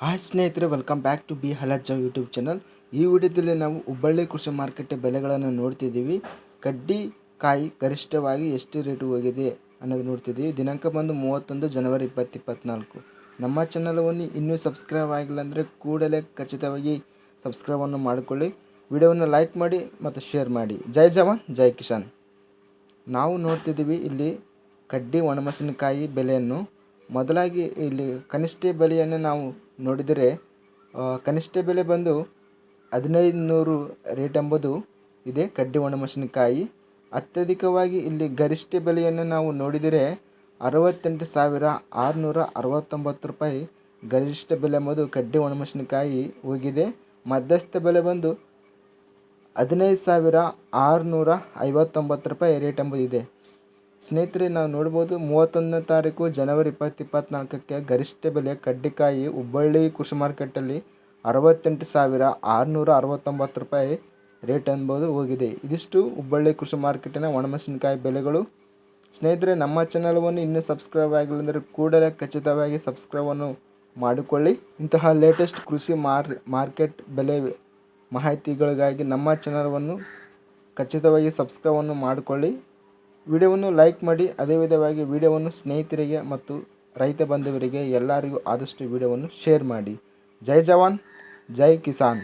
Hi ಸ್ನೇಹಿತರೆ welcome back to ಬಿ ಹಲಜ್ಜ ಯೂಟ್ಯೂಬ್ ಚಾನಲ್ ಈ ವಿಡಿಯೋದಲ್ಲಿ ನಾವು ಹುಬ್ಬಳ್ಳಿ ಕೃಷಿ ಮಾರುಕಟ್ಟೆ ಬೆಲೆಗಳನ್ನು ನೋಡ್ತಿದ್ದೀವಿ. ಕಡ್ಡಿ ಕಾಯಿ ಗರಿಷ್ಠವಾಗಿ ಎಷ್ಟು ರೇಟು ಹೋಗಿದೆ ಅನ್ನೋದು ನೋಡ್ತಿದ್ದೀವಿ. ದಿನಾಂಕ ಬಂದು ಮೂವತ್ತೊಂದು ಜನವರಿ ಇಪ್ಪತ್ತು ಇಪ್ಪತ್ತ್ನಾಲ್ಕು ನಮ್ಮ ಚಾನಲವನ್ನು ಇನ್ನೂ ಸಬ್ಸ್ಕ್ರೈಬ್ ಆಗಿಲ್ಲ ಅಂದರೆ ಕೂಡಲೇ ಖಚಿತವಾಗಿ ಸಬ್ಸ್ಕ್ರೈಬನ್ನು ಮಾಡಿಕೊಳ್ಳಿ. ವಿಡಿಯೋವನ್ನು ಲೈಕ್ ಮಾಡಿ ಮತ್ತು ಶೇರ್ ಮಾಡಿ. ಜೈ ಜವಾನ್, ಜೈ ಕಿಸಾನ್. ನಾವು ನೋಡ್ತಿದ್ದೀವಿ ಇಲ್ಲಿ ಕಡ್ಡಿ ಒಣಮೆಣಸಿನಕಾಯಿ ಬೆಲೆಯನ್ನು. ಮೊದಲಾಗಿ ಇಲ್ಲಿ ಕನಿಷ್ಠ ಬೆಲೆಯನ್ನು ನಾವು ನೋಡಿದರೆ ಕನಿಷ್ಠ ಬೆಲೆ ಬಂದು ಹದಿನೈದು ನೂರು ರೇಟ್ ಎಂಬುದು ಇದೆ ಕಡ್ಡಿ ಒಣಮೆಣಸಿನಕಾಯಿ. ಅತ್ಯಧಿಕವಾಗಿ ಇಲ್ಲಿ ಗರಿಷ್ಠ ಬೆಲೆಯನ್ನು ನಾವು ನೋಡಿದರೆ ಅರವತ್ತೆಂಟು ಸಾವಿರ ಆರುನೂರ ಅರವತ್ತೊಂಬತ್ತು ರೂಪಾಯಿ ಗರಿಷ್ಠ ಬೆಲೆ ಎಂಬುದು ಕಡ್ಡಿ ಒಣಮೆಣಸಿನಕಾಯಿ ಹೋಗಿದೆ. ಮಧ್ಯಸ್ಥ ಬೆಲೆ ಬಂದು ಹದಿನೈದು ಸಾವಿರ ಆರುನೂರ ಐವತ್ತೊಂಬತ್ತು ರೂಪಾಯಿ ರೇಟ್ ಎಂಬುದಿದೆ. ಸ್ನೇಹಿತರೆ, ನಾವು ನೋಡ್ಬೋದು ಮೂವತ್ತೊಂದನೇ ತಾರೀಕು ಜನವರಿ ಇಪ್ಪತ್ತು ಇಪ್ಪತ್ತ್ನಾಲ್ಕಕ್ಕೆ ಗರಿಷ್ಠ ಬೆಲೆ ಕಡ್ಡಿಕಾಯಿ ಹುಬ್ಬಳ್ಳಿ ಕೃಷಿ ಮಾರ್ಕೆಟಲ್ಲಿ ಅರವತ್ತೆಂಟು ಸಾವಿರ ಆರುನೂರ ಅರವತ್ತೊಂಬತ್ತು ರೂಪಾಯಿ ರೇಟ್ ಅನ್ಬೋದು ಹೋಗಿದೆ. ಇದಿಷ್ಟು ಹುಬ್ಬಳ್ಳಿ ಕೃಷಿ ಮಾರ್ಕೆಟಿನ ಒಣಮೆಣಸಿನಕಾಯಿ ಬೆಲೆಗಳು. ಸ್ನೇಹಿತರೆ, ನಮ್ಮ ಚಾನಲ್ವನ್ನು ಇನ್ನೂ ಸಬ್ಸ್ಕ್ರೈಬ್ ಆಗಿಲ್ಲ ಅಂದರೆ ಕೂಡಲೇ ಖಚಿತವಾಗಿ ಸಬ್ಸ್ಕ್ರೈಬನ್ನು ಮಾಡಿಕೊಳ್ಳಿ. ಇಂತಹ ಲೇಟೆಸ್ಟ್ ಕೃಷಿ ಮಾರ್, ಮಾರ್ಕೆಟ್ ಬೆಲೆ ಮಾಹಿತಿಗಳಿಗಾಗಿ ನಮ್ಮ ಚಾನಲ್ವನ್ನು ಖಚಿತವಾಗಿ ಸಬ್ಸ್ಕ್ರೈಬನ್ನು ಮಾಡಿಕೊಳ್ಳಿ. ವಿಡಿಯೋವನ್ನು ಲೈಕ್ ಮಾಡಿ, ಅದೇ ವಿಧವಾಗಿ ವಿಡಿಯೋವನ್ನು ಸ್ನೇಹಿತರಿಗೆ ಮತ್ತು ರೈತ ಬಾಂಧವರಿಗೆ ಎಲ್ಲರಿಗೂ ಆದಷ್ಟು ವಿಡಿಯೋವನ್ನು ಶೇರ್ ಮಾಡಿ. ಜೈ ಜವಾನ್, ಜೈ ಕಿಸಾನ್.